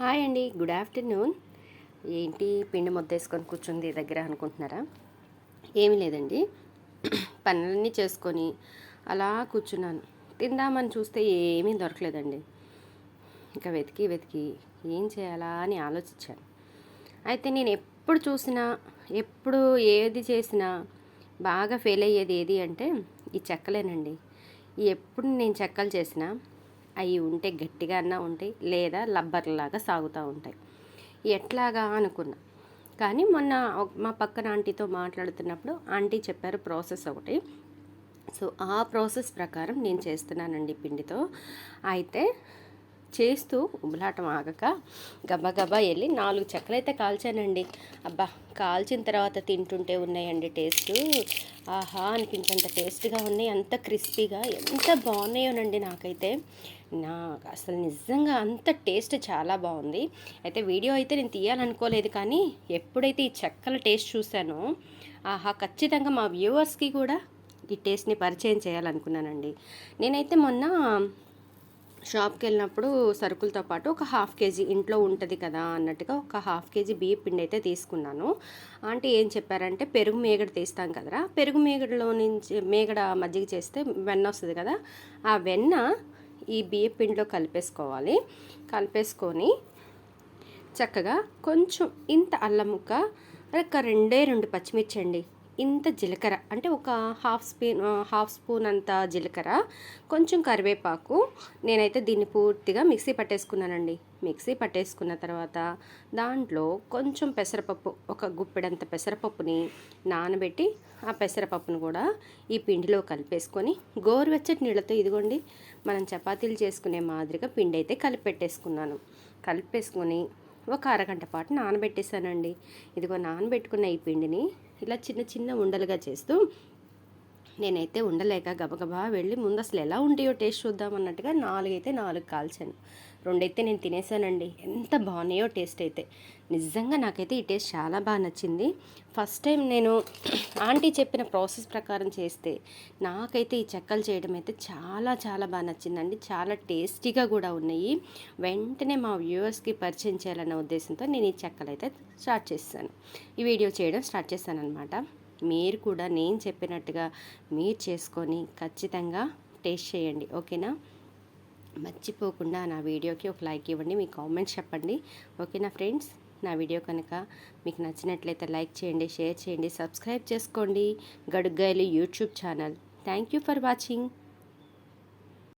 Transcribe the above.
Hi అండి good afternoon. ఏంటి పిండి ముద్దేసుకొని కూర్చుంది దగ్గర అనుకుంటున్నారా? ఏమీ లేదండి. పనులన్నీ చేసుకొని అలా కూర్చున్నాను. తిందామని చూస్తే ఏమీ దొరకలేదండి. ఇంకా వెతికి వెతికి ఏం చేయాలా అని ఆలోచించాను. అయితే నేను ఎప్పుడు చూసినా ఎప్పుడు ఏది చేసినా బాగా ఫెయిల్ అయ్యేది ఏది అంటే ఈ చెక్కలేనండి. ఎప్పుడు నేను చెక్కలు చేసినా అవి ఉంటే గట్టిగా అన్నా ఉంటాయి లేదా లబ్బర్లాగా సాగుతూ ఉంటాయి. ఎట్లాగా అనుకున్నా. కానీ మొన్న మా పక్కన ఆంటీతో మాట్లాడుతున్నప్పుడు ఆంటీ చెప్పారు ప్రాసెస్ ఒకటి. సో ఆ ప్రాసెస్ ప్రకారం నేను చేస్తున్నానండి పిండితో. అయితే చేస్తూ ఉబలాటం ఆగక గబగబా వెళ్ళి నాలుగు చెక్కలైతే కాల్చానండి. అబ్బా కాల్చిన తర్వాత తింటుంటే ఉన్నాయండి టేస్ట్. ఆహా అనిపించేంత టేస్ట్గా ఉన్నాయి. అంత క్రిస్పీగా ఎంత బాగున్నాయోనండి నాకైతే. నా అసలు నిజంగా అంత టేస్ట్ చాలా బాగుంది. అయితే వీడియో అయితే నేను తీయాలనుకోలేదు కానీ ఎప్పుడైతే ఈ చెక్కల టేస్ట్ చూశానో ఆహా ఖచ్చితంగా మా వ్యూవర్స్కి కూడా ఈ టేస్ట్ని పరిచయం చేయాలనుకున్నానండి. నేనైతే మొన్న షాప్కి వెళ్ళినప్పుడు సరుకులతో పాటు ఒక హాఫ్ కేజీ ఇంట్లో ఉంటుంది కదా అన్నట్టుగా ఒక హాఫ్ కేజీ బియ్య పిండి అయితే తీసుకున్నాను. ఆంటీ ఏం చెప్పారంటే పెరుగు మేగడ తీస్తాం కదరా పెరుగు మేగడలో నుంచి మేగడ మజ్జిగ చేస్తే వెన్న వస్తుంది కదా ఆ వెన్న ఈ బియ్య పిండిలో కలిపేసుకోవాలి. కలిపేసుకొని చక్కగా కొంచెం ఇంత అల్లం ముక్క ఒక రెండే రెండు పచ్చిమిర్చి అండి. ఇంత జీలకర్ర అంటే ఒక హాఫ్ స్పూన్ హాఫ్ స్పూన్ అంత జీలకర్ర కొంచెం కరివేపాకు. నేనైతే దీన్ని పూర్తిగా మిక్సీ పట్టేసుకున్నానండి. మిక్సీ పట్టేసుకున్న తర్వాత దాంట్లో కొంచెం పెసరపప్పు ఒక గుప్పెడంత పెసరపప్పుని నానబెట్టి ఆ పెసరపప్పును కూడా ఈ పిండిలో కలిపేసుకొని గోరువెచ్చటి నీళ్ళతో ఇదిగోండి మనం చపాతీలు చేసుకునే మాదిరిగా పిండి అయితే కలిపెట్టేసుకున్నాను. కలిపేసుకొని ఒక అరగంట పాటు నానబెట్టేశానండి. ఇదిగో నానబెట్టుకున్న ఈ పిండిని ఇలా చిన్న చిన్న ఉండలుగా చేస్తూ నేనైతే ఉండలేక గబగబా వెళ్ళి ముందు అసలు ఎలా ఉంటాయో టేస్ట్ చూద్దాం అన్నట్టుగా నాలుగైతే నాలుగు కాల్చాను. రెండైతే నేను తినేసానండి. ఎంత బాగున్నాయో టేస్ట్ అయితే. నిజంగా నాకైతే ఈ టేస్ట్ చాలా బాగా నచ్చింది. ఫస్ట్ టైం నేను ఆంటీ చెప్పిన ప్రాసెస్ ప్రకారం చేస్తే నాకైతే ఈ చెక్కలు చేయడం అయితే చాలా చాలా బాగా నచ్చిందండి. చాలా టేస్టీగా కూడా ఉన్నాయి. వెంటనే మా వ్యూవర్స్కి పరిచయం చేయాలన్న ఉద్దేశంతో నేను ఈ చెక్కలు అయితే స్టార్ట్ చేస్తాను. ఈ వీడియో చేయడం స్టార్ట్ చేశాను అనమాట మీరు కూడా నేను చెప్పినట్టుగా మీరు చేసుకొని ఖచ్చితంగా టేస్ట్ చేయండి ఓకేనా? మర్చిపోకుండా నా వీడియోకి ఒక లైక్ ఇవ్వండి మీ కామెంట్స్ చెప్పండి ఓకేనా ఫ్రెండ్స్? నా వీడియో కనుక మీకు నచ్చినట్లయితే లైక్ చేయండి షేర్ చేయండి సబ్స్క్రైబ్ చేసుకోండి. గడుగ్గాయలు YouTube channel. Thank you for watching.